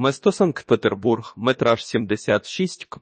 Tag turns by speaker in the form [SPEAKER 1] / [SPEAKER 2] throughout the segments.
[SPEAKER 1] Место Санкт-Петербург, метраж 76 к.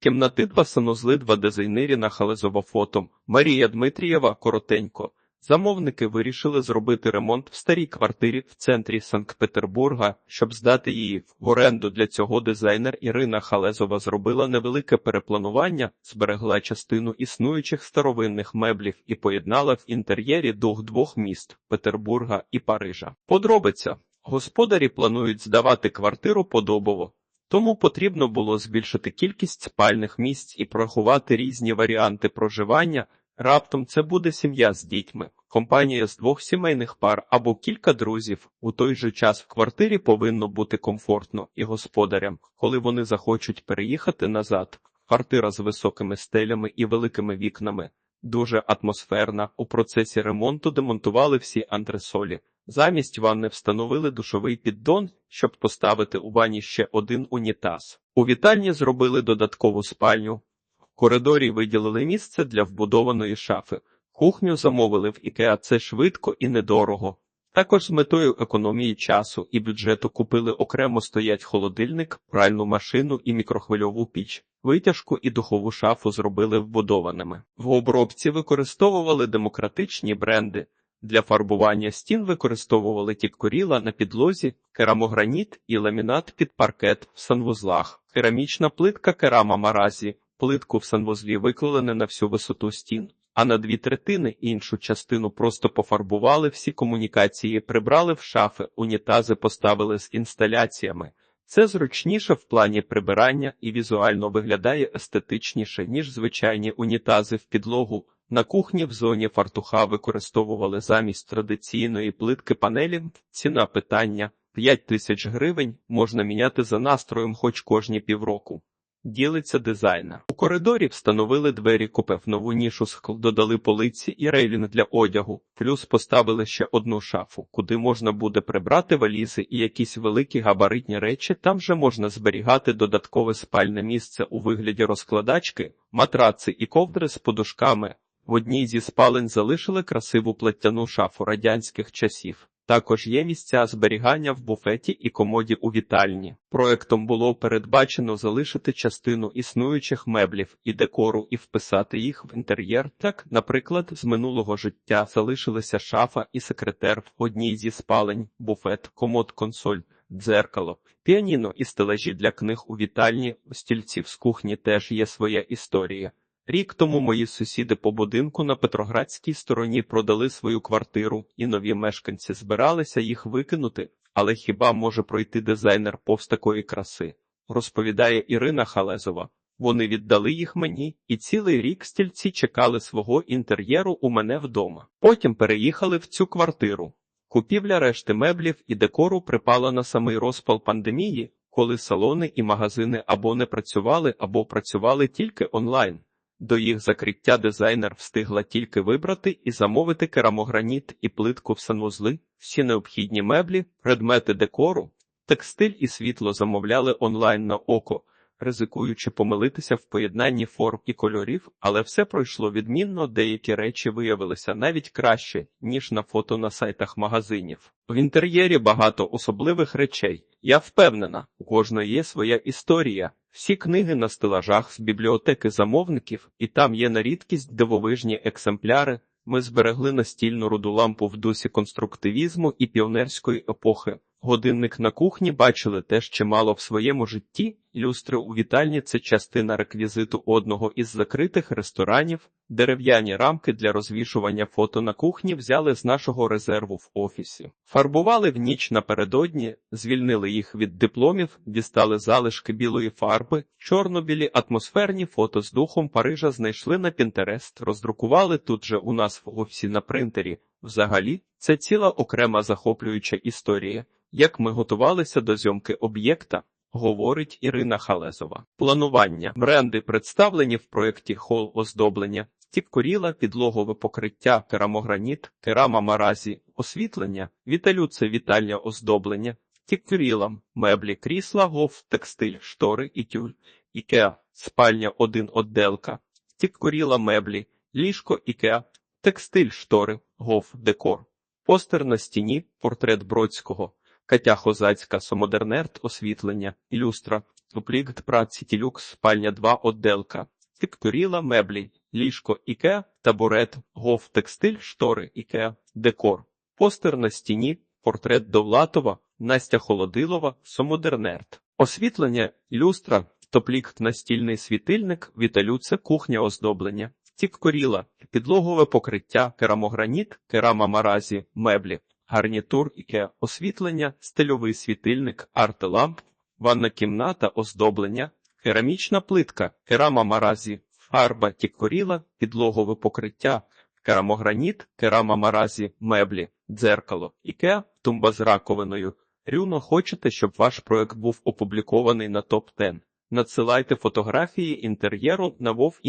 [SPEAKER 1] Кімнати два санузли, два дизайнері на фото. Марія Дмитрієва, коротенько. Замовники вирішили зробити ремонт в старій квартирі в центрі Санкт-Петербурга, щоб здати її в оренду. Для цього дизайнер Ірина Халезова зробила невелике перепланування, зберегла частину існуючих старовинних меблів і поєднала в інтер'єрі дух двох міст Петербурга і Парижа. Подробиця. Господарі планують здавати квартиру подобово. Тому потрібно було збільшити кількість спальних місць і порахувати різні варіанти проживання. Раптом це буде сім'я з дітьми, компанія з двох сімейних пар або кілька друзів. У той же час в квартирі повинно бути комфортно і господарям, коли вони захочуть переїхати назад. Квартира з високими стелями і великими вікнами. Дуже атмосферна. У процесі ремонту демонтували всі антресолі. Замість ванни встановили душовий піддон, щоб поставити у ванні ще один унітаз. У вітальні зробили додаткову спальню. В коридорі виділили місце для вбудованої шафи. Кухню замовили в Ікеа, це швидко і недорого. Також з метою економії часу і бюджету купили окремо стоять холодильник, пральну машину і мікрохвильову піч. Витяжку і духову шафу зробили вбудованими. В обробці використовували демократичні бренди. Для фарбування стін використовували тіккоріла на підлозі, керамограніт і ламінат під паркет в санвузлах, керамічна плитка керама маразі, плитку в санвузлі виклали на всю висоту стін, а на дві третини іншу частину просто пофарбували всі комунікації, прибрали в шафи, унітази поставили з інсталяціями. Це зручніше в плані прибирання і візуально виглядає естетичніше, ніж звичайні унітази в підлогу. На кухні в зоні фартуха використовували замість традиційної плитки панелі. Ціна питання 5 тисяч гривень можна міняти за настроєм хоч кожні півроку. Ділиться дизайнер. У коридорі встановили двері, купив нову нішу скл, додали полиці і рейлінг для одягу, плюс поставили ще одну шафу, куди можна буде прибрати валізи і якісь великі габаритні речі. Там же можна зберігати додаткове спальне місце у вигляді розкладачки, матраци і ковдри з подушками. В одній зі спалень залишили красиву платтяну шафу радянських часів. Також є місця зберігання в буфеті і комоді у вітальні. Проектом було передбачено залишити частину існуючих меблів і декору і вписати їх в інтер'єр. Так, наприклад, з минулого життя залишилися шафа і секретер в одній зі спалень, буфет, комод, консоль, дзеркало, піаніно і стележі для книг у вітальні, у стільців з кухні теж є своя історія. Рік тому мої сусіди по будинку на Петроградській стороні продали свою квартиру, і нові мешканці збиралися їх викинути, але хіба може пройти дизайнер повз такої краси? Розповідає Ірина Халезова. Вони віддали їх мені, і цілий рік стільці чекали свого інтер'єру у мене вдома. Потім переїхали в цю квартиру. Купівля решти меблів і декору припала на самий розпал пандемії, коли салони і магазини або не працювали, або працювали тільки онлайн. До їх закриття дизайнер встигла тільки вибрати і замовити керамограніт і плитку в санвузли, всі необхідні меблі, предмети декору, текстиль і світло замовляли онлайн на око, ризикуючи помилитися в поєднанні форм і кольорів, але все пройшло відмінно, деякі речі виявилися навіть краще, ніж на фото на сайтах магазинів. В інтер'єрі багато особливих речей. Я впевнена, у кожної є своя історія. Всі книги на стелажах з бібліотеки замовників, і там є на рідкість дивовижні екземпляри. Ми зберегли настільну руду лампу в дусі конструктивізму і піонерської епохи. Годинник на кухні бачили теж чимало в своєму житті. Люстри у вітальні це частина реквізиту одного із закритих ресторанів. Дерев'яні рамки для розвішування фото на кухні взяли з нашого резерву в офісі. Фарбували в ніч напередодні, звільнили їх від дипломів, дістали залишки білої фарби, чорно-білі атмосферні фото з духом Парижа знайшли на Пінтерест, роздрукували тут же у нас в офісі на принтері. Взагалі, це ціла окрема захоплююча історія. Як ми готувалися до зйомки об'єкта, говорить Ірина Халезова. Планування. Бренди представлені в проєкті хол оздоблення, тіпкоріла, підлогове покриття, керамограніт, керама маразі, освітлення, віталю це вітальня оздоблення, тіпкорілам, меблі, крісла, гов, текстиль, штори і тюль, ікеа, спальня один отделка, тіпкоріла меблі, ліжко ікеа, текстиль, штори, гов, декор. Постер на стіні, портрет Бродського, Катя Хозацька, Сомодернерт, освітлення, ілюстра, Суплікт, праці, тілюк, спальня 2, отделка, Фікторіла, меблі, ліжко, іке, табурет, гов, текстиль, штори, іке, декор, постер на стіні, портрет Довлатова, Настя Холодилова, Сомодернерт, освітлення, люстра, топлікт, настільний світильник, віталюце, кухня оздоблення, тіккоріла, підлогове покриття, керамограніт, керама маразі, меблі, гарнітур, іке, освітлення, стильовий світильник, арт-ламп, ванна кімната, оздоблення, керамічна плитка, керама маразі, фарба, тіккоріла, підлогове покриття, керамограніт, керама маразі, меблі, дзеркало, іке, тумба з раковиною. Рюно хочете, щоб ваш проект був опублікований на топ 10 Надсилайте фотографії інтер'єру на Вов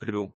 [SPEAKER 1] Рю.